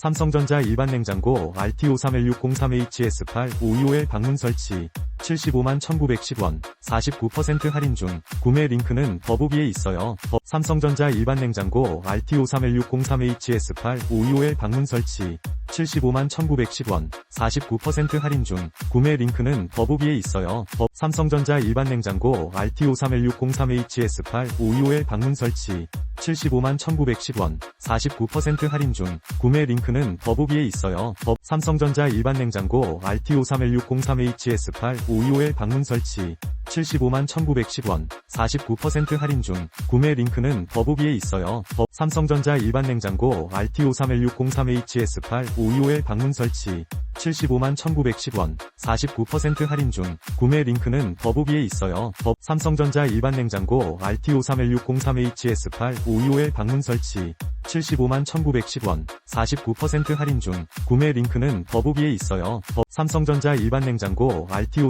삼성전자 일반 냉장고 RT531603HS8 525L 방문 설치. 75만 1910원 49% 할인 중. 구매 링크는 더보기에 있어요. 더- 삼성전자 일반 냉장고 RT531603HS8 525L 방문 설치. 75만 1910원 49% 할인 중. 구매 링크는 더보기에 있어요. 더- 삼성전자 일반 냉장고 RT531603HS8 525L 방문 설치 75만 1910원 49% 할인 중 구매 링크는 더보기에 있어요. 더- 삼성전자 일반 냉장고 RT531603HS8 525L 방문 설치 75만 1910원 49% 할인 중 구매 링크는 더보기에 있어요. 더- 삼성전자 일반 냉장고 RT531603HS8 525L 방문 설치 75만 1910원 49% 할인 중 구매 링크는 더보기에 있어요. 더- 삼성전자 일반 냉장고 RT531603HS8 525L 방문 설치 75만 1910원 49% 할인 중 구매 링크는 더보기에 있어요. 더- 삼성전자 일반 냉장고 RT